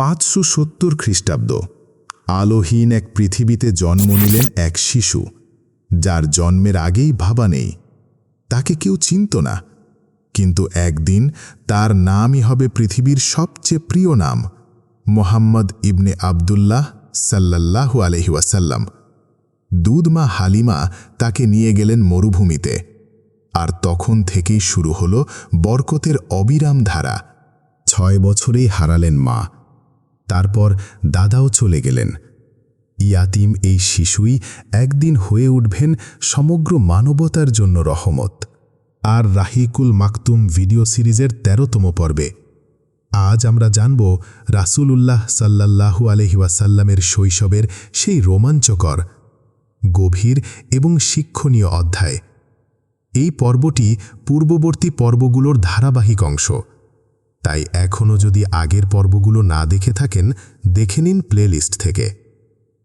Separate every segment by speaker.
Speaker 1: পাঁচশো সত্তর খ্রিস্টাব্দ, আলোহীন এক পৃথিবীতে জন্ম নিলেন এক শিশু, যার জন্মের আগেই ভাবা নেই। তাকে কেউ চিনত না, কিন্তু একদিন তার নামই হবে পৃথিবীর সবচেয়ে প্রিয় নাম, মোহাম্মদ ইবনে আবদুল্লাহ সাল্লাল্লাহু আলহি ওয়াসাল্লাম। দুধমা হালিমা তাকে নিয়ে গেলেন মরুভূমিতে, আর তখন থেকেই শুরু হল বরকতের অবিরাম ধারা। ছয় বছরেই হারালেন মা। তারপর দাদাও চলে গেলেন। ইয়াতিম এই শিশুই একদিন হয়ে উঠবেন সমগ্র মানবতার জন্য রহমত। আর রাহিকুল মাকতুম ভিডিও সিরিজের তেরোতম পর্বে। আজ আমরা জানব রাসূলুল্লাহ সাল্লাল্লাহু আলহি ওয়াসাল্লামের শৈশবের সেই রোমাঞ্চকর, গভীর এবং শিক্ষণীয় অধ্যায়। এই পর্বটি পূর্ববর্তী পর্বগুলোর ধারাবাহিক অংশ। তাই এখনও যদি আগের পর্বগুলো না দেখে থাকেন, দেখে নিন প্লেলিস্ট থেকে।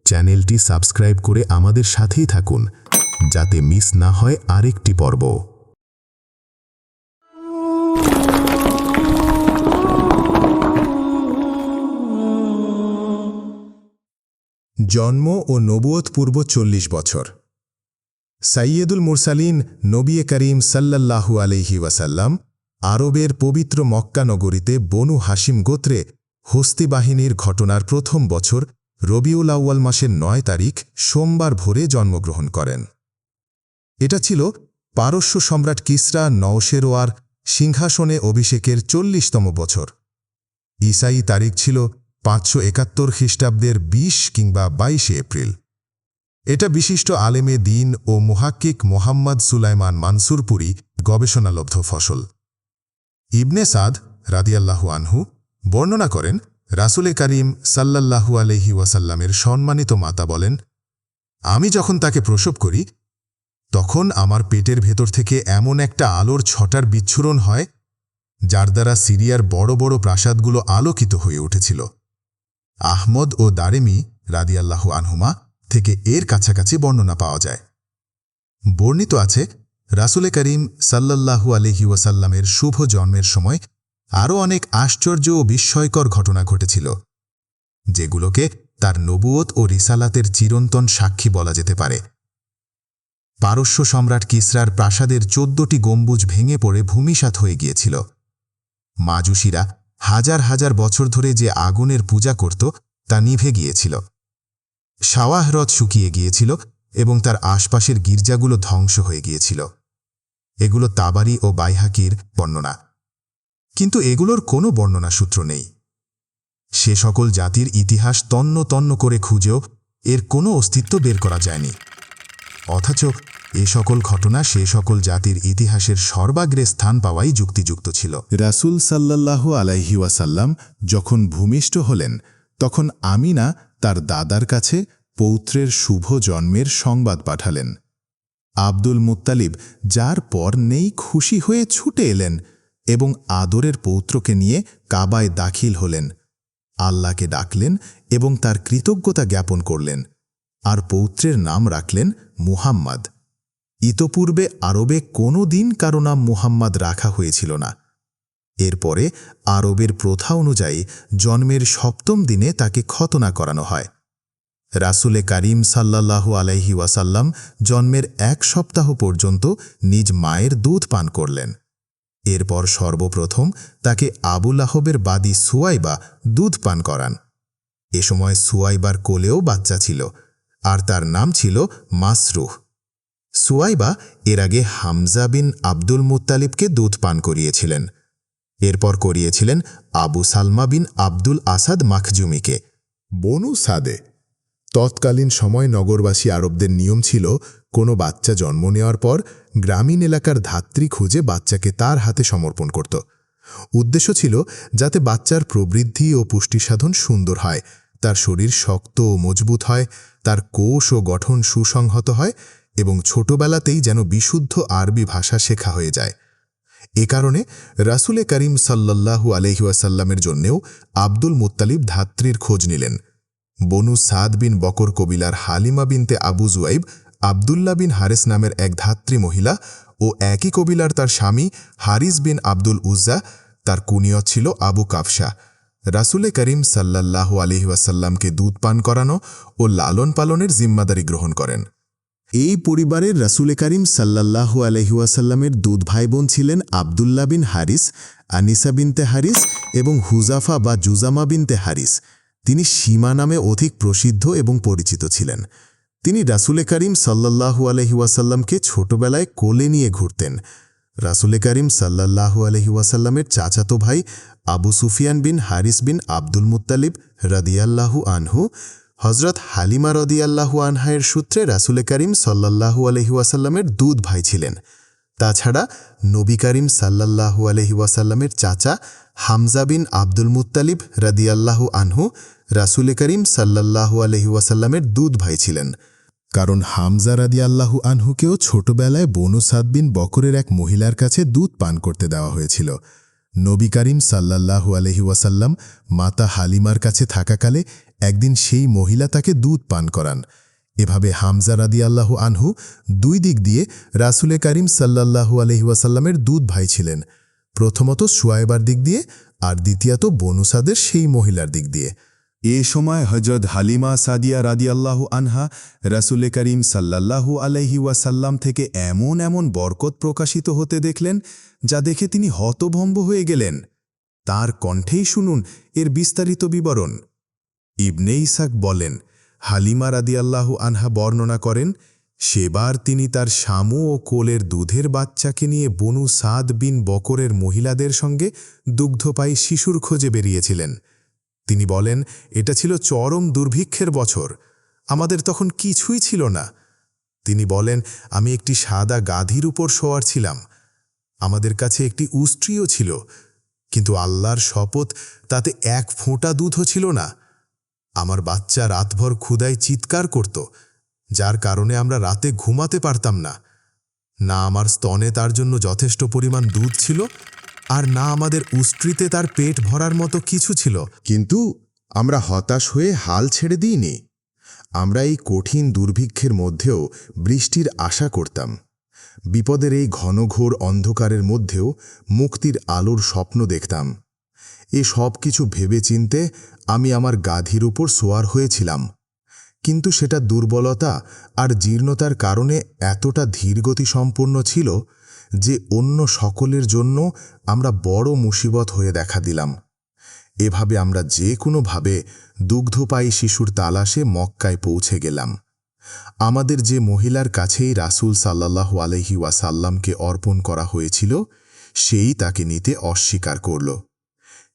Speaker 1: চ্যানেলটি সাবস্ক্রাইব করে আমাদের সাথেই থাকুন, যাতে মিস না হয় আরেকটি পর্ব। জন্ম ও নবুয়ত পূর্ব চল্লিশ বছর। সাইয়েদুল মুরসালিন নবিয়ে করিম সাল্লাল্লাহু আলহি ওয়াসাল্লাম আরবের পবিত্র মক্কা নগরীতে বনু হাসিম গোত্রে হস্তি বাহিনীর ঘটনার প্রথম বছর রবিউল আউয়াল মাসের নয় তারিখ সোমবার ভোরে জন্মগ্রহণ করেন। এটা ছিল পারস্য সম্রাট কিসরা নওশেরোয়ার সিংহাসনে অভিষেকের চল্লিশতম বছর। ইসাই তারিখ ছিল পাঁচশো একাত্তর খ্রিস্টাব্দের ২০ কিংবা বাইশে এপ্রিল। এটা বিশিষ্ট আলেমে দিন ও মুহাক্কিক মোহাম্মদ সুলাইমান মানসুরপুরি গবেষণালব্ধ ফসল। ইবনে সাদ রাদিয়াল্লাহু আনহু বর্ণনা করেন, রাসুলে করিম সাল্লাল্লাহু আলহি ওয়াসাল্লামের সম্মানিত মাতা বলেন, আমি যখন তাকে প্রসব করি, তখন আমার পেটের ভেতর থেকে এমন একটা আলোর ছটার বিচ্ছুরণ হয়, যার দ্বারা সিরিয়ার বড় বড় প্রাসাদগুলো আলোকিত হয়ে উঠেছিল। আহমদ ও দারেমি রাদিয়াল্লাহু আনহুমা থেকে এর কাছাকাছি বর্ণনা পাওয়া যায়। বর্ণিত আছে রাসুলে করিম সাল্লাল্লাহু আলহি ওয়াসাল্লামের শুভ জন্মের সময় আরও অনেক আশ্চর্য ও বিস্ময়কর ঘটনা ঘটেছিল, যেগুলোকে তার নবুয়ত ও রিসালাতের চিরন্তন সাক্ষী বলা যেতে পারে। পারস্য সম্রাট কিসরার প্রাসাদের চোদ্দটি গম্বুজ ভেঙে পড়ে ভূমিসাৎ হয়ে গিয়েছিল। মাজুসিরা হাজার হাজার বছর ধরে যে আগুনের পূজা করত তা নিভে গিয়েছিল। শাওয়াহ হ্রদ শুকিয়ে গিয়েছিল এবং তার আশপাশের গির্জাগুলো ধ্বংস হয়ে গিয়েছিল। এগুলো তাবারি ও বাইহাকির বর্ণনা। কিন্তু এগুলোর কোনো বর্ণনা সূত্র নেই। সে সকল জাতির ইতিহাস তন্ন তন্ন করে খুঁজেও এর কোনো অস্তিত্ব বের করা যায়নি। অথচ এ সকল ঘটনা সে সকল জাতির ইতিহাসের সর্বাগ্রে স্থান পাওয়াই যুক্তিযুক্ত ছিল। রাসুল সাল্লাল্লাহু আলাইহি ওয়াসাল্লাম যখন ভূমিষ্ঠ হলেন, তখন আমিনা তার দাদার কাছে পৌত্রের শুভ জন্মের সংবাদ পাঠালেন। আব্দুল মুত্তালিব যার পর নেই খুশি হয়ে ছুটে এলেন এবং আদরের পৌত্রকে নিয়ে কাবায় দাখিল হলেন। আল্লাহকে ডাকলেন এবং তার কৃতজ্ঞতা জ্ঞাপন করলেন। আর পৌত্রের নাম রাখলেন মুহাম্মদ। ইতপূর্বে আরবে কোনো দিন কারও নাম মুহাম্মদ রাখা হয়েছিল না। এরপরে আরবের প্রথা অনুযায়ী জন্মের সপ্তম দিনে তাকে খতনা করানো হয়। রাসুলে কারিম সাল্লাল্লাহু আলাইহি ওয়াসাল্লাম জন্মের এক সপ্তাহ পর্যন্ত নিজ মায়ের দুধ পান করলেন। এরপর সর্বপ্রথম তাকে আবুল আহবের বাদী সুয়াইবা দুধ পান করান। এ সময় সুয়াইবার কোলেও বাচ্চা ছিল, আর তার নাম ছিল মাসরুহ। সুয়াইবা এর আগে হামজা বিন আব্দুল মুত্তালিবকে দুধ পান করিয়েছিলেন। এরপর করিয়েছিলেন আবু সালমা বিন আব্দুল আসাদ মাখজুমিকে। বনু সাদে তৎকালীন সময় নগরবাসী আরবদের নিয়ম ছিল, কোনো বাচ্চা জন্ম নেওয়ার পর গ্রামীণ এলাকার ধাত্রী খুঁজে বাচ্চাকে তার হাতে সমর্পণ করত। উদ্দেশ্য ছিল যাতে বাচ্চার প্রবৃদ্ধি ও পুষ্টিসাধন সুন্দর হয়, তার শরীর শক্ত ও মজবুত হয়, তার কোষ ও গঠন সুসংহত হয় এবং ছোটবেলাতেই যেন বিশুদ্ধ আরবি ভাষা শেখা হয়ে যায়। এ কারণে রাসুলে করিম সাল্লাল্লাহু আলহিউসাল্লামের জন্যেও আব্দুল মুত্তালিব ধাত্রীর খোঁজ নিলেন। বনু সাদ বিন বকর কবিলার হালিমা বিনতে আবু জুয়াইব আবদুল্লা বিন হারেস নামের এক ধাত্রী মহিলা ও একই কবিলার তার স্বামী হারিস বিন আব্দুল উজ্জা, তার কুনিয়ত ছিল আবু কাফসা রাসুলে করিম সাল্লাল্লাহু আলহিউসাল্লামকে দুধ পান করানো ও লালন পালনের জিম্মাদারি গ্রহণ করেন। এই পরিবারের রাসুলে করিম সাল্লাল্লাহু আলহিউসাল্লামের দুধ ভাই বোন ছিলেন আবদুল্লাহ বিন হারিস, আনিসা বিনতে হারিস এবং হুজাফা বা জুজামা বিনতে হারিস। তিনি সীমা নামে অধিক প্রসিদ্ধ এবং পরিচিত ছিলেন। তিনি রাসুলে করিম সাল্লাল্লাহু আলহিউসাল্লামকে ছোটবেলায় কোলে নিয়ে ঘুরতেন। রাসুলে করিম সাল্লাল্লাহু আলহিউসাল্লামের চাচাতো ভাই Abu Sufyan bin Harith bin Abdul Muttalib রদিয়াল্লাহু আনহু হজরত হালিমা রদিয়াল্লাহু আনহায়ের সূত্রে রাসুলে করিম সাল্লাল্লাহু আলহিউসাল্লামের দুধ ভাই ছিলেন। তাছাড়া নবী করিম সাল্লাল্লাহু আলহিউসাল্লামের চাচা হামজা বিন আব্দুল মুত্তালিব রদিয়াল্লাহু আনহু রাসুলে করিম সাল্লাল্লাহু আলহিউসাল্লামের দুধ ভাই ছিলেন। কারণ হামজা রাদি আল্লাহু আনহুকেও ছোটবেলায় বনু সাদ বিন বকরের এক মহিলার কাছে দুধ পান করতে দেওয়া হয়েছিল। নবী করিম সাল্লাল্লাহু আলহি ওয়াসাল্লাম মাতা হালিমার কাছে থাকাকালে একদিন সেই মহিলা তাকে দুধ পান করান। এভাবে হামজা রাদি আল্লাহু আনহু দুই দিক দিয়ে রাসুলে করিম সাল্লাল্লাহু আলহি ওয়াসাল্লামের দুধ ভাই ছিলেন। প্রথমত সুয়াইবার দিক দিয়ে আর দ্বিতীয়ত বনুসাদের সেই মহিলার দিক দিয়ে।
Speaker 2: এ সময় হজরত হালিমা সাদিয়া রাদিয়াল্লাহু আনহা রাসুলে করিম সাল্লাল্লাহু আলাইহি ওয়াসাল্লাম থেকে এমন এমন বরকত প্রকাশিত হতে দেখলেন, যা দেখে তিনি হতভম্ব হয়ে গেলেন। তার কণ্ঠেই শুনুন এর বিস্তারিত বিবরণ। ইবনে ইসাক বলেন, হালিমা রাদিয়াল্লাহু আনহা বর্ণনা করেন, সেবার তিনি তার শামু ও কোলের দুধের বাচ্চাকে নিয়ে বনু সাদ বিন বকরের মহিলাদের সঙ্গে দুগ্ধপায়ী শিশুর খোঁজে বেরিয়েছিলেন। তিনি বলেন, এটা ছিল চরম দুর্ভিক্ষের বছর। আমাদের তখন কিছুই ছিল না। তিনি বলেন, আমি একটি সাদা গাধির উপর শোয়ার ছিলাম। আমাদের কাছে একটি উষ্ট্রিও ছিল, কিন্তু আল্লাহর শপথ তাতে এক ফোঁটা দুধও ছিল না। আমার বাচ্চা রাতভর ক্ষুদায় চিৎকার করত, যার কারণে আমরা রাতে ঘুমাতে পারতাম না। না আমার স্তনে তার জন্য যথেষ্ট পরিমাণ দুধ ছিল আর না আমাদের উষ্ট্রিতে তার পেট ভরার মতো কিছু ছিল।
Speaker 1: কিন্তু আমরা হতাশ হয়ে হাল ছেড়ে দিইনি। আমরা এই কঠিন দুর্ভিক্ষের মধ্যেও বৃষ্টির আশা করতাম। বিপদের এই ঘনঘোর অন্ধকারের মধ্যেও মুক্তির আলোর স্বপ্ন দেখতাম। এ সব কিছু ভেবে চিনতে আমি আমার গাধির উপর সোয়ার হয়েছিলাম। কিন্তু সেটা দুর্বলতা আর জীর্ণতার কারণে এতটা ধীরগতি সম্পন্ন ছিল যে অন্য সকলের জন্য আমরা বড় মুসিবত হয়ে দেখা দিলাম। এভাবে আমরা যে কোনোভাবে দুগ্ধপায়ী শিশুর তালাশে মক্কায় পৌঁছে গেলাম। আমাদের যে মহিলার কাছেই রাসুল সাল্লাহ আলহি ওয়াসাল্লামকে অর্পণ করা হয়েছিল, সেই তাকে নিতে অস্বীকার করল।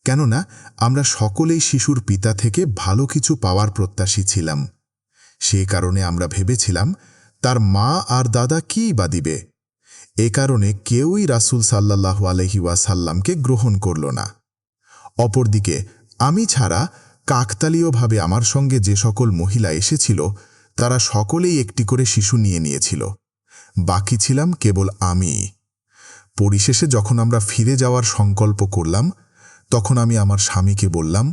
Speaker 1: কেননা, আমরা সকলেই শিশুর পিতা থেকে ভালো কিছু পাওয়ার প্রত্যাশী ছিলাম। সে কারণে আমরা ভেবেছিলাম, তার মা আর দাদা কী বা দিবে? এ কারণে কেউই রাসুল সাল্লাহু আলহি ওয়াসাল্লামকে গ্রহণ করল না। অপরদিকে, আমি ছাড়া কাকতালীয়ভাবে আমার সঙ্গে যে সকল মহিলা এসেছিল, তারা সকলেই একটি করে শিশু নিয়ে নিয়েছিল। বাকি ছিলাম কেবল আমি। পরিশেষে যখন আমরা ফিরে যাওয়ার সংকল্প করলাম, তখন আমি আমার স্বামীকে বললাম,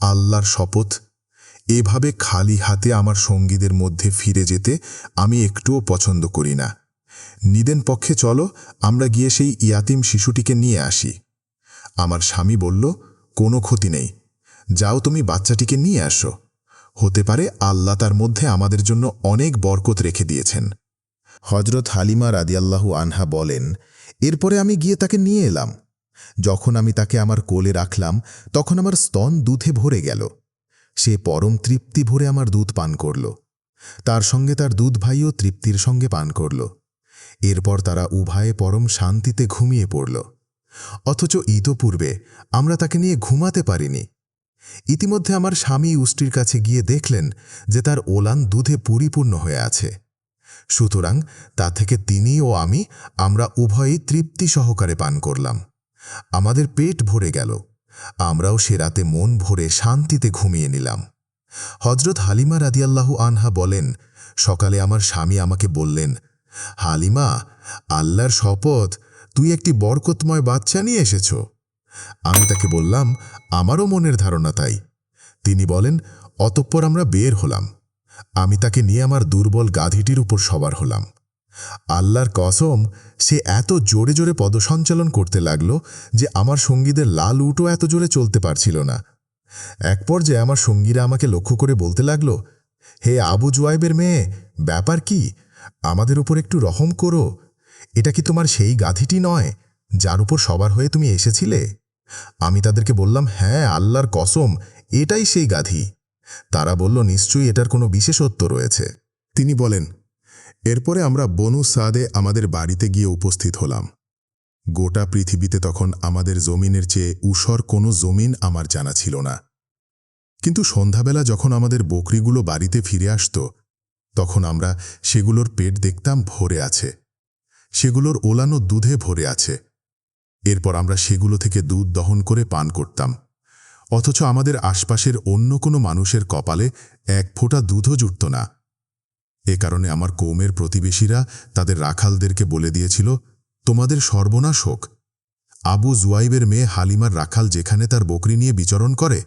Speaker 1: আল্লাহর শপথ, এভাবে খালি হাতে আমার সঙ্গীদের মধ্যে ফিরে যেতে আমি একটুও পছন্দ করি না। নিদেন পক্ষে চলো, আমরা গিয়ে সেই ইয়াতিম শিশুটিকে নিয়ে আসি। আমার স্বামী বলল, কোনো ক্ষতি নেই। যাও তুমি বাচ্চাটিকে নিয়ে আসো। হতে পারে আল্লাহ তার মধ্যে আমাদের জন্য অনেক বরকত রেখে দিয়েছেন। হজরত হালিমা রাদিয়াল্লাহু আনহা বলেন, এরপরে আমি গিয়ে তাকে নিয়ে এলাম। যখন আমি তাকে আমার কোলে রাখলাম, তখন আমার স্তন দুধে ভরে গেল। সে পরম তৃপ্তি ভরে আমার দুধ পান করল। তার সঙ্গে তার দুধ ভাইও তৃপ্তির সঙ্গে পান করল। এরপর তারা উভয়ে পরম শান্তিতে ঘুমিয়ে পড়ল। অথচ ইতপূর্বে আমরা তাকে নিয়ে ঘুমাতে পারিনি। ইতিমধ্যে আমার স্বামী উষ্টির কাছে গিয়ে দেখলেন যে তার ওলান দুধে পরিপূর্ণ হয়ে আছে। সুতরাং তা থেকে তিনি ও আমি আমরা উভয়ই তৃপ্তি সহকারে পান করলাম। আমাদের পেট ভরে গেল। আমরাও সে রাতে মন ভরে শান্তিতে ঘুমিয়ে নিলাম। হজরত হালিমা রাদিয়াল্লাহু আনহা বলেন, সকালে আমার স্বামী আমাকে বললেন হালিমা, আল্লাহর শপথ, তুই একটি বরকতময় বাচ্চা নিয়ে এসেছ। আমি তাকে বললাম, আমারও মনের ধারণা তাই। তিনি বলেন, অতঃপর আমরা বের হলাম। আমি তাকে নিয়ে আমার দুর্বল গাধিটির উপর সবার হলাম। আল্লাহর কসম, সে এত জোরে জোরে পদসঞ্চালন করতে লাগল যে আমার সঙ্গীদের লাল উটও এত জোরে চলতে পারছিল না। এক পর্যায়ে আমার সঙ্গীরা আমাকে লক্ষ্য করে বলতে লাগল, হে আবু জুয়াইবের মেয়ে, ব্যাপার কি? আমাদের উপর একটু রহম করো। এটা কি তোমার সেই গাধিটি নয়, যার উপর সবার হয়ে তুমি এসেছিলে? আমি তাদেরকে বললাম হ্যাঁ আল্লাহর কসম, এটাই সেই গাধি। তারা বলল, নিশ্চয়ই এটার কোনো বিশেষত্ব রয়েছে।
Speaker 3: তিনি বলেন, এরপরে আমরা বনু সাদে আমাদের বাড়িতে গিয়ে উপস্থিত হলাম। গোটা পৃথিবীতে তখন আমাদের জমিনের চেয়ে উষর কোনো জমিন আমার জানা ছিল না। কিন্তু সন্ধ্যাবেলা যখন আমাদের বকরিগুলো বাড়িতে ফিরে আসত তখন আমরা সেগুলোর পেট দেখতাম ভরে আছে। সেগুলোর ওলানো দুধে ভরে আছে। এরপর আমরা সেগুলো থেকে দুধ দহন করে পান করতাম। অথচ আমাদের আশপাশের অন্য কোনো মানুষের কপালে এক ফোঁটা দুধও জুটত না। এ কারণে আমার কৌমের প্রতিবেশীরা তাদের রাখালদেরকে বলে দিয়েছিল, তোমাদের সর্বনাশ হোক। আবু জুয়াইবের মেয়ে হালিমার রাখাল যেখানে তার বকরি নিয়ে বিচরণ করে,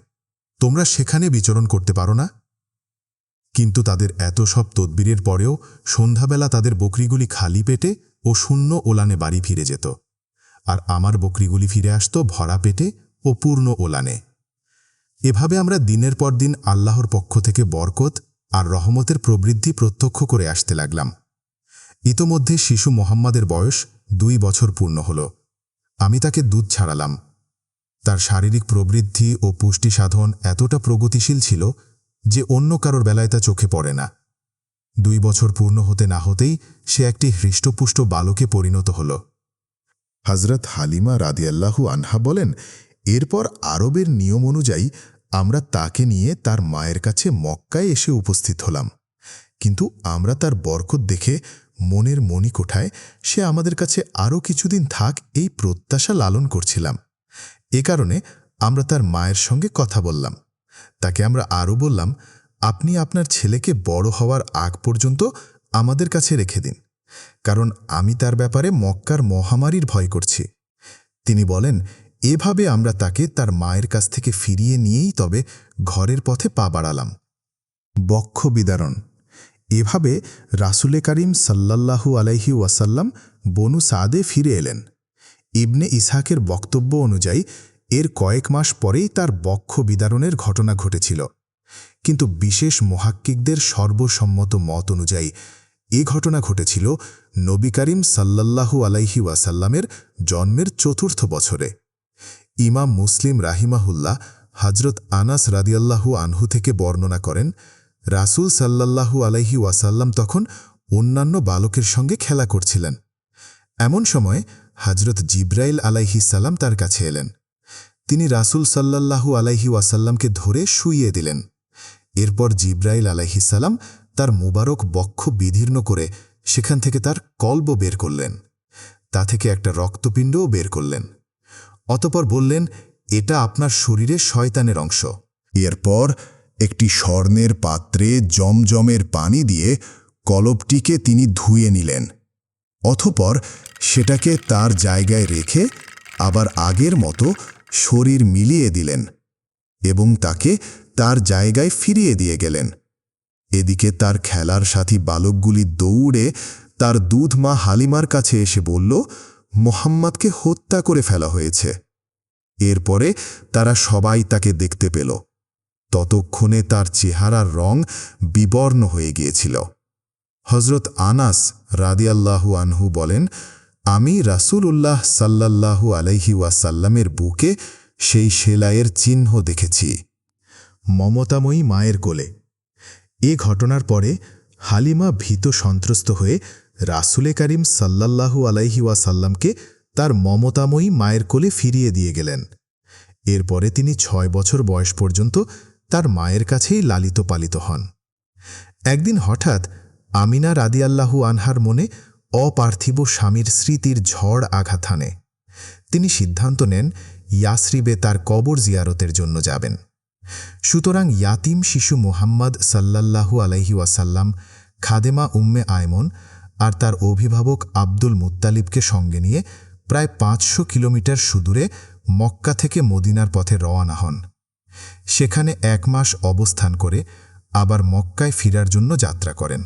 Speaker 3: তোমরা সেখানে বিচরণ করতে পারো না? কিন্তু তাদের এত সব তদবিরের পরেও সন্ধ্যাবেলা তাদের বকরিগুলি খালি পেটে ও শূন্য ওলানে বাড়ি ফিরে যেত। আর আমার বকরিগুলি ফিরে আসত ভরা পেটে ও পূর্ণ ওলানে। এভাবে আমরা দিনের পর দিন আল্লাহর পক্ষ থেকে বরকত আর রহমতের প্রবৃদ্ধি প্রত্যক্ষ করে আসতে লাগলাম। ইতোমধ্যে শিশু মোহাম্মদের বয়স দুই বছর পূর্ণ হল। আমি তাকে দুধ ছাড়ালাম। তার শারীরিক প্রবৃদ্ধি ও পুষ্টি সাধন এতটা প্রগতিশীল ছিল যে অন্য কারোর বেলায় তা চোখে পড়ে না। দুই বছর পূর্ণ হতে না হতেই সে একটি হৃষ্টপুষ্ট বালকে পরিণত হল।
Speaker 1: হজরত হালিমা রাদিয়াল্লাহু আনহা বলেন, এরপর আরবের নিয়ম অনুযায়ী আমরা তাকে নিয়ে তার মায়ের কাছে মক্কায় এসে উপস্থিত হলাম। কিন্তু আমরা তার বরকত দেখে মনের মণিকোঠায় সে আমাদের কাছে আরও কিছুদিন থাক এই প্রত্যাশা লালন করছিলাম। এ কারণে আমরা তার মায়ের সঙ্গে কথা বললাম। তাকে আমরা আরও বললাম, আপনি আপনার ছেলেকে বড় হওয়ার আগ পর্যন্ত আমাদের কাছে রেখে দিন, কারণ আমি তার ব্যাপারে মক্কার মহামারীর ভয় করছি। তিনি বলেন, এভাবে আমরা তাকে তার মায়ের কাছ থেকে ফিরিয়ে নিয়েই তবে ঘরের পথে পা বাড়ালাম। বক্ষ বিদারণ। এভাবে রাসুলে করিম সাল্লাল্লাহু আলাইহি ওয়াসাল্লাম বনু সাদে ফিরে এলেন। ইবনে ইসহাকের বক্তব্য অনুযায়ী এর কয়েক মাস পরেই তার বক্ষ বিদারণের ঘটনা ঘটেছিল। কিন্তু বিশেষ মহাক্কিকদের সর্বসম্মত মত অনুযায়ী এ ঘটনা ঘটেছিল নবী করিম সাল্লাল্লাহু আলাইহি ওয়াসাল্লামের জন্মের চতুর্থ বছরে। ইমাম মুসলিম রাহিমাহুল্লাহ হজরত আনাস রাদিয়াল্লাহু আনহু থেকে বর্ণনা করেন, রাসূল সাল্লাল্লাহু আলাইহি ওয়াসাল্লাম তখন অন্যান্য বালকের সঙ্গে খেলা করছিলেন। এমন সময় হজরত জিব্রাইল আলাইহি সাল্লাম তার কাছে এলেন। তিনি রাসূল সাল্লাল্লাহু আলাইহি ওয়াসাল্লামকে ধরে শুইয়ে দিলেন। এরপর জিব্রাইল আলাইহিসাল্লাম তার মুবারক বক্ষ বিধীর্ণ করে সেখান থেকে তার কল্ব বের করলেন। তা থেকে একটা রক্তপিণ্ডও বের করলেন। অতপর বললেন, এটা আপনার শরীরে শয়তানের অংশ।
Speaker 3: এরপর একটি স্বর্ণের পাত্রে জমজমের পানি দিয়ে কলবটিকে তিনি ধুয়ে নিলেন। অথপর সেটাকে তার জায়গায় রেখে আবার আগের মতো শরীর মিলিয়ে দিলেন এবং তাকে তার জায়গায় ফিরিয়ে দিয়ে গেলেন। এদিকে তার খেলার সাথী বালকগুলি দৌড়ে তার দুধ মা হালিমার কাছে এসে বলল, মোহাম্মদকে হত্যা করে ফেলা হয়েছে। এরপরে তারা সবাই তাকে দেখতে পেল। ততক্ষণে তার চেহারার রং বিবর্ণ হয়ে গিয়েছিল। হজরত আনাস রাদিয়াল্লাহু আনহু বলেন আমি রাসূল উল্লাহ সাল্লাল্লাহু আলাইহি ওয়াসাল্লামের বুকে সেই সেলাইয়ের চিহ্ন দেখেছি।
Speaker 1: মমতাময়ী মায়ের কোলে। এ ঘটনার পরে হালিমা ভীত সন্ত্রস্ত হয়ে রাসুলে করিম সাল্লাল্লাহু আলাইহি ওয়াসাল্লামকে তার মমতাময়ী মায়ের কোলে ফিরিয়ে দিয়ে গেলেন। এরপরে তিনি ছয় বছর বয়স পর্যন্ত তার মায়ের কাছেই লালিত পালিত হন। একদিন হঠাৎ আমিনা রাদিয়াল্লাহু আনহার মনে অপার্থিব স্বামীর স্মৃতির ঝড় আঘাত হানে। তিনি সিদ্ধান্ত নেন, ইয়াসরিবে তার কবর জিয়ারতের জন্য যাবেন। সুতরাং ইয়াতিম শিশু মুহাম্মদ সাল্লাল্লাহু আলাইহি ওয়াসাল্লাম, খাদেমা উম্মে আয়মন আর তার অভিভাবক আব্দুল মুত্তালিবকে সঙ্গে নিয়ে প্রায় পাঁচশো কিলোমিটার সুদূরে মক্কা থেকে মদিনার পথে রওয়ানা হন। সেখানে এক মাস অবস্থান করে আবার মক্কায় ফিরার জন্য যাত্রা করেন।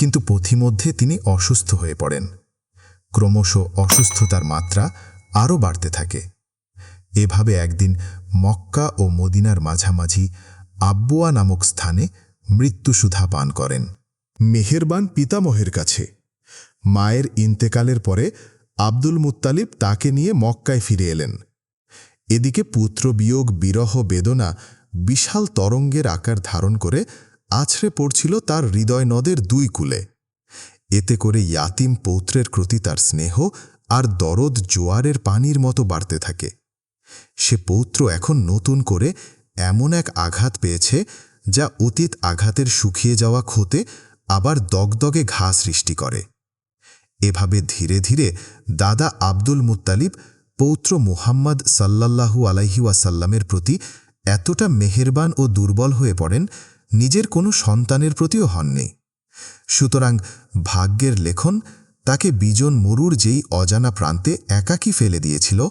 Speaker 1: কিন্তু পথিমধ্যে তিনি অসুস্থ হয়ে পড়েন। ক্রমশ অসুস্থতার মাত্রা আরও বাড়তে থাকে। এভাবে একদিন মক্কা ও মদিনার মাঝামাঝি আব্বুয়া নামক স্থানে মৃত্যুসুধা পান করেন।
Speaker 3: মেহেরবান পিতামহের কাছে। মায়ের ইন্তেকালের পরে আব্দুল মুত্তালিব তাকে নিয়ে মক্কায় ফিরে এলেন। এদিকে পুত্র বিয়োগ বিরহ বেদনা বিশাল তরঙ্গের আকার ধারণ করে আছড়ে পড়ছিল তার হৃদয় নদের দুই কূলে। এতে করে ইয়াতিম পৌত্রের প্রতি তার স্নেহ আর দরদ জোয়ারের পানির মতো বাড়তে থাকে। সে পৌত্র এখন নতুন করে এমন এক আঘাত পেয়েছে যা অতীত আঘাতের শুকিয়ে যাওয়া ক্ষতে আবার দগদগে ঘা সৃষ্টি করে। এভাবে ধীরে ধীরে দাদা আব্দুল মুত্তালিব পৌত্র মুহাম্মদ সাল্লাল্লাহু আলাইহি ওয়াসাল্লামের প্রতি এতটা মেহেরবান ও দুর্বল হয়ে পড়েন নিজের কোনো সন্তানের প্রতিও হননি। সুতরাং ভাগ্যের লেখন তাকে বিজন মরুর যেই অজানা প্রান্তে একাকী ফেলে দিয়েছিল,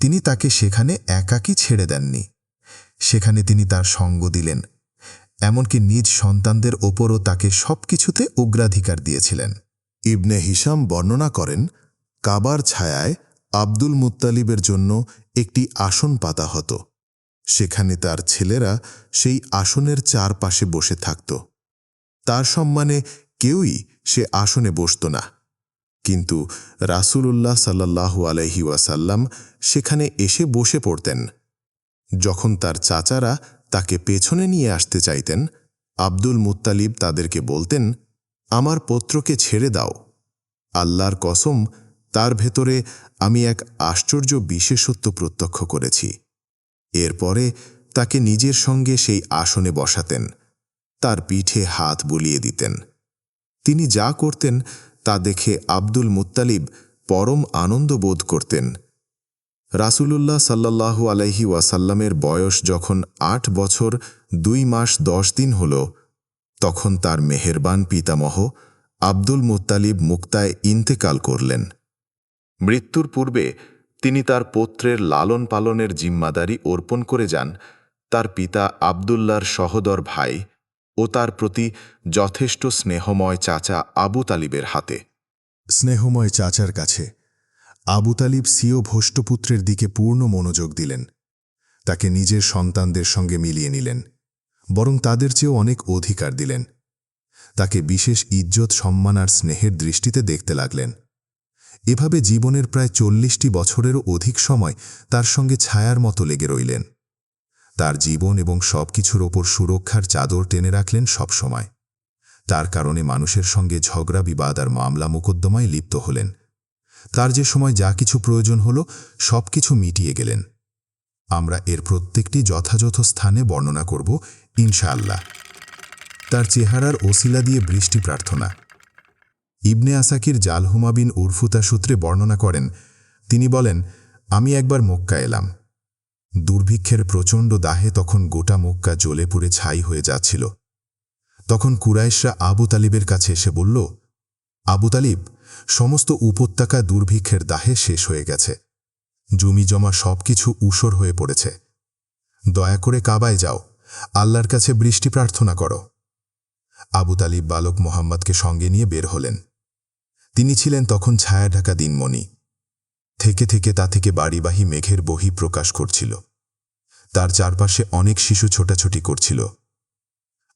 Speaker 3: তিনি তাকে সেখানে একাকী ছেড়ে দেননি। সেখানে তিনি তার সঙ্গ দিলেন, এমনকি নিজ সন্তানদের ওপরও তাকে সবকিছুতে অগ্রাধিকার দিয়েছিলেন।
Speaker 2: ইবনে হিসাম বর্ণনা করেন, কাবার ছায়ায় আব্দুল মুত্তালিবের জন্য একটি আসন পাতা হতো। সেখানে তার ছেলেরা সেই আসনের চারপাশে বসে থাকত। তার সম্মানে কেউই সে আসনে বসত না। কিন্তু রাসূলুল্লাহ সাল্লাল্লাহু আলহি ওয়াসাল্লাম সেখানে এসে বসে পড়তেন। যখন তার চাচারা তাকে পেছনে নিয়ে আসতে চাইতেন, আব্দুল মুত্তালিব তাদেরকে বলতেন, আমার পুত্রকে ছেড়ে দাও। আল্লাহর কসম, তার ভেতরে আমি এক আশ্চর্য বিশেষত্ব প্রত্যক্ষ করেছি। এরপরে তাকে নিজের সঙ্গে সেই আসনে বসাতেন, তার পিঠে হাত বুলিয়ে দিতেন। তিনি যা করতেন তা দেখে আব্দুল মুত্তালিব পরম আনন্দ বোধ করতেন। রাসূলুল্লাহ সাল্লাল্লাহু আলাইহি ওয়াসাল্লামের বয়স যখন আট বছর দুই মাস দশ দিন হল, তখন তার মেহেরবান পিতামহ আব্দুল মুত্তালিব মুক্তায় ইন্তেকাল করলেন। মৃত্যুর পূর্বে তিনি তার পৌত্রের লালন পালনের জিম্মাদারি অর্পণ করে যান, তার পিতা আবদুল্লার সহদর ভাই ও তার প্রতি যথেষ্ট স্নেহময় চাচা আবু তালিবের হাতে।
Speaker 3: স্নেহময় চাচার কাছে আবু তালিব সিও ভষ্টপুত্রের দিকে পূর্ণ মনোযোগ দিলেন। তাকে নিজের সন্তানদের সঙ্গে মিলিয়ে নিলেন, বরং তাদের চেয়েও অনেক অধিকার দিলেন। তাকে বিশেষ ইজ্জত, সম্মান আর স্নেহের দৃষ্টিতে দেখতে লাগলেন। এভাবে জীবনের প্রায় চল্লিশটি বছরেরও অধিক সময় তার সঙ্গে ছায়ার মতো লেগে রইলেন। তার জীবন এবং সব কিছুর ওপর সুরক্ষার চাদর টেনে রাখলেন সবসময়। তার কারণে মানুষের সঙ্গে ঝগড়া, বিবাদ আর মামলা মোকদ্দমায় লিপ্ত হলেন। তার যে সময় যা কিছু প্রয়োজন হল সব কিছু মিটিয়ে গেলেন। আমরা এর প্রত্যেকটি যথাযথ স্থানে বর্ণনা করব, ইনশাআল্লাহ। তার চেহারার ওসিলা দিয়ে বৃষ্টি প্রার্থনা। ইবনে আসাকির জালহুমা বিন উরফুতা সূত্রে বর্ণনা করেন, তিনি বলেন, আমি একবার মক্কা এলাম। দুর্ভিক্ষের প্রচণ্ড দাহে তখন গোটা মক্কা জ্বলে পুড়ে ছাই হয়ে যাচ্ছিল। তখন কুরাইশরা আবু তালিবের কাছে এসে বলল, আবু তালিব, সমস্ত উপত্যকা দুর্ভিক্ষের দাহে শেষ হয়ে গেছে। জমি জমা সবকিছু উসর হয়ে পড়েছে। দয়া করে কাবায় যাও। আল্লাহর কাছে বৃষ্টি প্রার্থনা করো। আবু তালিব বালক মোহাম্মদকে সঙ্গে নিয়ে বের হলেন। তিনি ছিলেন তখন ছায়া ঢাকা দিনমণি। থেকে থেকে তা থেকে বাড়িবাহী মেঘের বহি প্রকাশ করছিল। তার চারপাশে অনেক শিশু ছোটাছুটি করছিল।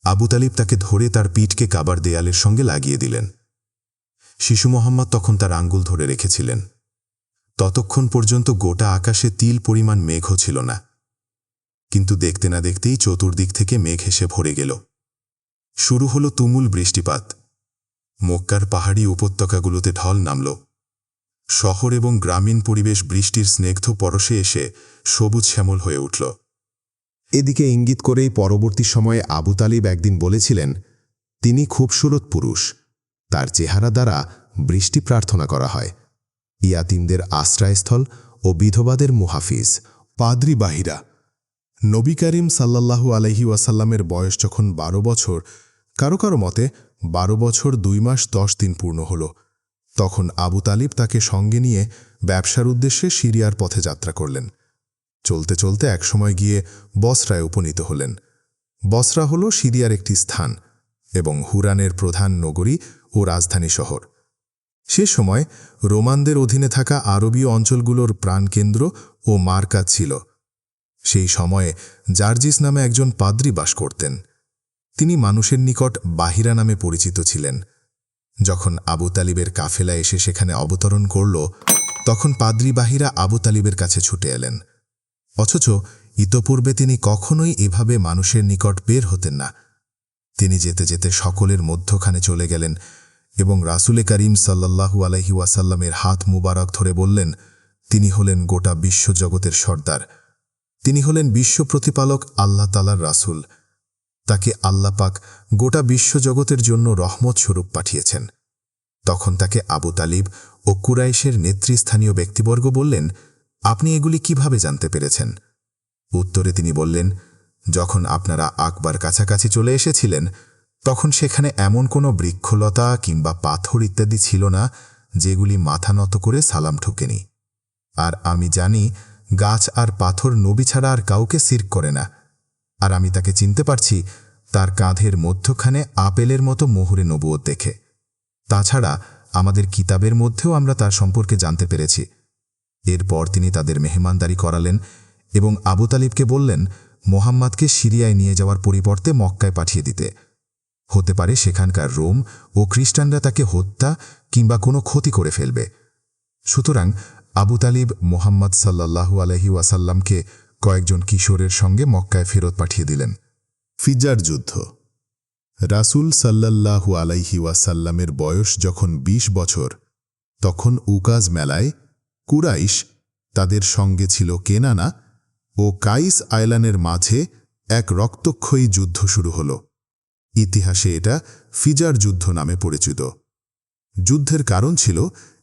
Speaker 3: আবু তালিব তাকে ধরে তার পিঠকে কাবার দেয়ালের সঙ্গে লাগিয়ে দিলেন। শিশু মোহাম্মদ তখন তার আঙ্গুল ধরে রেখেছিলেন। ততক্ষণ পর্যন্ত গোটা আকাশে তিল পরিমাণ মেঘও ছিল না। কিন্তু দেখতে না দেখতেই চতুর্দিক থেকে মেঘ হেসে ভরে গেল। শুরু হলো তুমুল বৃষ্টিপাত। মক্কার পাহাড়ি উপত্যকাগুলোতে ঢল নামল। শহর এবং গ্রামীণ পরিবেশ বৃষ্টির স্নেগ্ধ পরশে এসে সবুজ শ্যামল হয়ে উঠল। এদিকে ইঙ্গিত করেই পরবর্তী সময়ে আবু তালিব একদিন বলেছিলেন, তিনি খুবসুরত পুরুষ। তার চেহারা দ্বারা বৃষ্টি প্রার্থনা করা হয়। ইয়াতিমদের আশ্রয়স্থল ও বিধবাদের মুহাফিজ, পাদ্রি বাহিরা। নবী করিম সাল্লাল্লাহু আলহি ওয়াসাল্লামের বয়স যখন বারো বছর, কারও কারও মতে বারো বছর দুই মাস দশ দিন পূর্ণ হল। তখন আবু তালিব তাকে সঙ্গে নিয়ে ব্যবসার উদ্দেশ্যে সিরিয়ার পথে যাত্রা করলেন। চলতে চলতে একসময় গিয়ে বসরায় উপনীত হলেন। বসরা হল সিরিয়ার একটি স্থান এবং হুরানের প্রধান নগরী ও রাজধানী শহর।
Speaker 1: সে সময় রোমানদের অধীনে থাকা আরবীয় অঞ্চলগুলোর প্রাণকেন্দ্র ও মার্কাজ ছিল। সেই সময়ে জার্জিস নামে একজন পাদ্রী বাস করতেন। তিনি মানুষের নিকট বাহিরা নামে পরিচিত ছিলেন। যখন আবু তালিবের কাফেলা এসে সেখানে অবতরণ করল, তখন পাদ্রী বাহিরা আবু তালিবের কাছে ছুটে এলেন। অথচ ইতপূর্বে তিনি কখনোই এভাবে মানুষের নিকট বের হতেন না। তিনি যেতে যেতে সকলের মধ্যখানে চলে গেলেন এবং রাসুলে করিম সাল্লাল্লাহু আলহি ওয়াসাল্লামের হাত মুবারক ধরে বললেন, তিনি হলেন গোটা বিশ্বজগতের সর্দার। তিনি হলেন বিশ্ব প্রতিপালক আল্লাহ তালার রাসুল। তাকে আল্লাপাক গোটা বিশ্বজগতের জন্য রহমত স্বরূপ পাঠিয়েছেন। তখন তাকে আবু তালিব ও কুরাইশের নেতৃস্থানীয় ব্যক্তিবর্গ বললেন, আপনি এগুলি কীভাবে জানতে পেরেছেন? উত্তরে তিনি বললেন, যখন আপনারা আকবার কাছাকাছি চলে এসেছিলেন, তখন সেখানে এমন কোনো বৃক্ষলতা কিংবা পাথর ইত্যাদি ছিল না, যেগুলি মাথা নত করে সালাম ঠুকেনি। আর আমি জানি, গাছ আর পাথর নবী ছাড়া আর কাউকে সির্ক করে না। আর আমি তাকে চিনতে পারছি, তার কাঁধের মধ্যখানে আপেলের মতো মোহরে নবুয়ত দেখে। তাছাড়া আমাদের কিতাবের মধ্যেও আমরা তার সম্পর্কে জানতে পেরেছি। এরপর তিনি তাদের মেহমানদারি করালেন এবং আবু তালিবকে বললেন, মোহাম্মদকে সিরিয়ায় নিয়ে যাওয়ার পরিবর্তে মক্কায় পাঠিয়ে দিতে। হতে পারে সেখানকার রোম ও খ্রিস্টানরা তাকে হত্যা কিংবা কোনো ক্ষতি করে ফেলবে। সুতরাং আবু তালিব মোহাম্মদ সাল্লাল্লাহু আলহি ওয়াসাল্লামকে কয়েকজন কিশোরের সঙ্গে মক্কায় ফেরত পাঠিয়ে দিলেন।
Speaker 3: ফিজার যুদ্ধ। রাসুল সাল্লাল্লাহু আলাইহি ওয়াসাল্লামের বয়স যখন ২০ বছর, তখন উকাজ মেলায় কুরাইশ তাদের সঙ্গে ছিল কেনানা ও কাইস আয়লানের মাঝে এক রক্তক্ষয়ী যুদ্ধ শুরু হল। ইতিহাসে এটা ফিজার যুদ্ধ নামে পরিচিত। যুদ্ধের কারণ ছিল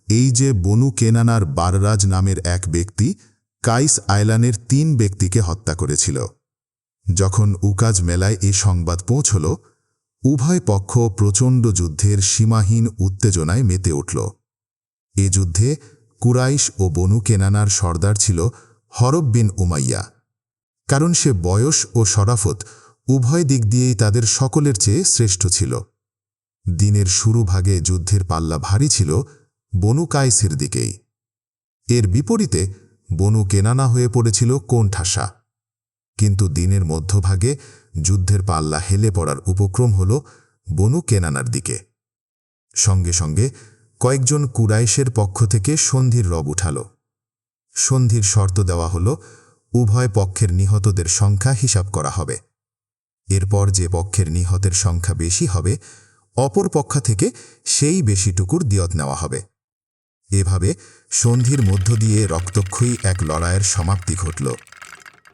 Speaker 3: এই যে বনু কেনানার বাররাজ নামের এক ব্যক্তি কাইস আয়লানের তিন ব্যক্তিকে হত্যা করেছিল। যখন উকাজ মেলায় এ সংবাদ পৌঁছল, উভয় পক্ষ প্রচণ্ড যুদ্ধের সীমাহীন উত্তেজনায় মেতে উঠল। এ যুদ্ধে কুরাইশ ও বনু কেনানার সর্দার ছিল হরব বিন উমাইয়া। কারণ সে বয়স ও শরাফত উভয় দিক দিয়েই তাদের সকলের চেয়ে শ্রেষ্ঠ ছিল। দিনের শুরু ভাগে যুদ্ধের পাল্লা ভারী ছিল বনু কাইসের দিকেই। এর বিপরীতে বনু কেনানা হয়ে পড়েছিল কোণঠাসা কিন্তু দিনের মধ্যভাগে যুদ্ধের পাল্লা হেলে পড়ার উপক্রম হল বনু কেনানার দিকে। সঙ্গে সঙ্গে কয়েকজন কুরাইশের পক্ষ থেকে সন্ধির রব উঠাল। সন্ধির শর্ত দেওয়া হল, উভয় পক্ষের নিহতদের সংখ্যা হিসাব করা হবে। এরপর যে পক্ষের নিহতের সংখ্যা বেশি হবে, অপর পক্ষ থেকে সেই বেশিটুকুর দিয়ত নেওয়া হবে। এভাবে সন্ধির মধ্য দিয়ে রক্তক্ষয়ী এক লড়াইয়ের সমাপ্তি ঘটল।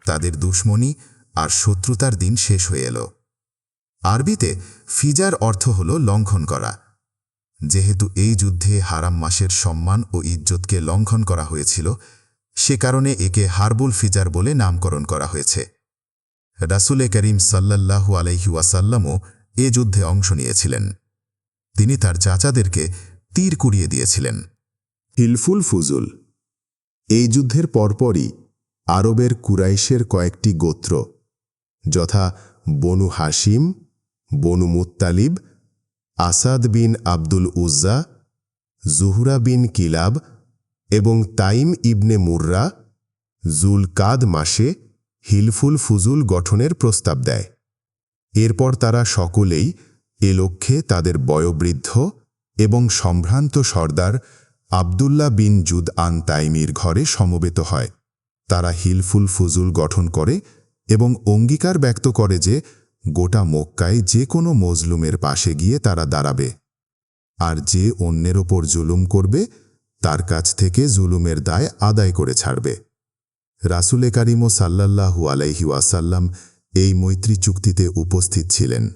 Speaker 3: তাদের দুশ্মনী আর শত্রুতার দিন শেষ হয়ে এল। আরবিতে ফিজার অর্থ হল লঙ্ঘন করা। যেহেতু এই যুদ্ধে হারাম মাসের সম্মান ও ইজ্জতকে লঙ্ঘন করা হয়েছিল, সে কারণে একে হারবুল ফিজার বলে নামকরণ করা হয়েছে। রাসুলে করিম সাল্লাল্লাহু আলহি ওয়াসাল্লামও এ যুদ্ধে অংশ নিয়েছিলেন। তিনি তার চাচাদেরকে তীর কুড়িয়ে দিয়েছিলেন।
Speaker 2: হিলফুল ফুজুল। এই যুদ্ধের পরপরই আরবের কুরাইশের কয়েকটি গোত্র, যথা Banu Hashim Banu Muttalib, Asad bin Abdul Uzza, Zuhra bin Kilab এবং তাইম ইবনে মুর্রা জুল কাদ মাসে হিলফুল ফুজুল গঠনের প্রস্তাব দেয়। এরপর তারা সকলেই এ লক্ষ্যে তাদের বয়োবৃদ্ধ এবং সম্ভ্রান্ত সর্দার আবদুল্লাহ বিন জুদ আন তাইমির ঘরে সমবেত হয়। তারা হিলফুল ফুজুল গঠন করে এবং অঙ্গীকার ব্যক্ত করে যে, গোটা মক্কায় যে কোনো মজলুমের পাশে গিয়ে তারা দাঁড়াবে। আর যে অন্যের ওপর জুলুম করবে, তার কাছ থেকে জুলুমের দায় আদায় করে ছাড়বে। রাসুলে কারিমো সাল্লাল্লাহু আলাইহি ওয়াসাল্লাম এই মৈত্রী চুক্তিতে উপস্থিত ছিলেন।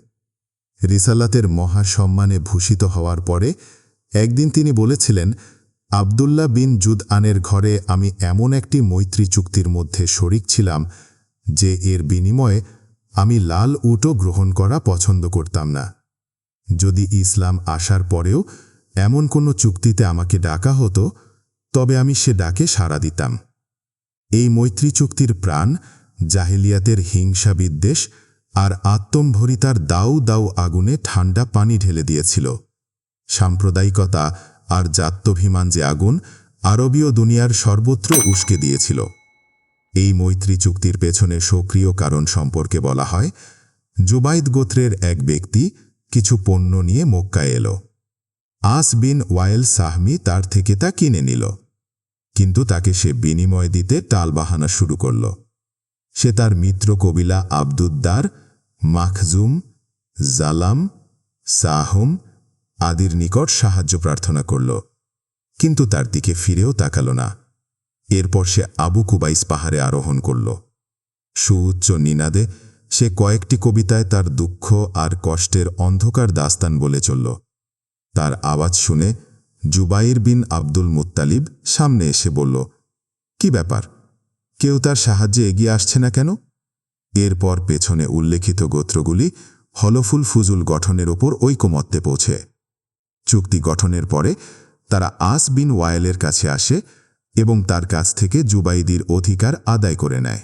Speaker 2: রিসালাতের মহাসম্মানে ভূষিত হওয়ার পরে একদিন তিনি বলেছিলেন আবদুল্লাহ বিন জুদ আনের ঘরে আমি এমন একটি মৈত্রী চুক্তির মধ্যে শরিক ছিলাম যে এর বিনিময়ে আমি লাল উটও গ্রহণ করা পছন্দ করতাম না। যদি ইসলাম আসার পরেও এমন কোনো চুক্তিতে আমাকে ডাকা হতো, তবে আমি সে ডাকে সাড়া দিতাম। এই মৈত্রী চুক্তির প্রাণ, জাহিলিয়াতের হিংসা বিদ্বেষ আর আত্মম্ভরিতার দাউ দাউ আগুনে ঠান্ডা পানি ঢেলে দিয়েছিল। সাম্প্রদায়িকতা
Speaker 3: আর জাত্যভিমান যে আগুন, আরবীয় দুনিয়ার সর্বত্র উস্কে দিয়েছিল। এই মৈত্রী চুক্তির পেছনে সক্রিয় কারণ সম্পর্কে বলা হয়, জুবাইদ গোত্রের এক ব্যক্তি কিছু পণ্য নিয়ে মক্কায় এলো। আস বিন ওয়াইল সাহমি তার থেকে তা কিনে নিল। কিন্তু তাকে সে বিনিময় দিতে টালবাহানা শুরু করল। সে তার মিত্র কবিলা আবদুদ্দার, মাখজুম, জালাম, সাহম আদির নিকট সাহায্য প্রার্থনা করল, কিন্তু তার দিকে ফিরেও তাকাল না। এরপর সে আবু কুবাইস পাহাড়ে আরোহণ করল। সুউচ্চ নিনাদে সে কয়েকটি কবিতায় তার দুঃখ আর কষ্টের অন্ধকার দাস্তান বলে চলল। তার আওয়াজ শুনে জুবাইর বিন আব্দুল মুত্তালিব সামনে এসে বলল, কি ব্যাপার? কেউ তার সাহায্যে এগিয়ে আসছে না কেন? এরপর পেছনে উল্লেখিত গোত্রগুলি হলফুল ফুজুল গঠনের ওপর ঐকমত্যে পৌঁছে। চুক্তি গঠনের পরে তারা আস বিন ওয়াইলের কাছে আসে এবং তার কাছ থেকে জুবাইদির অধিকার আদায় করে নেয়।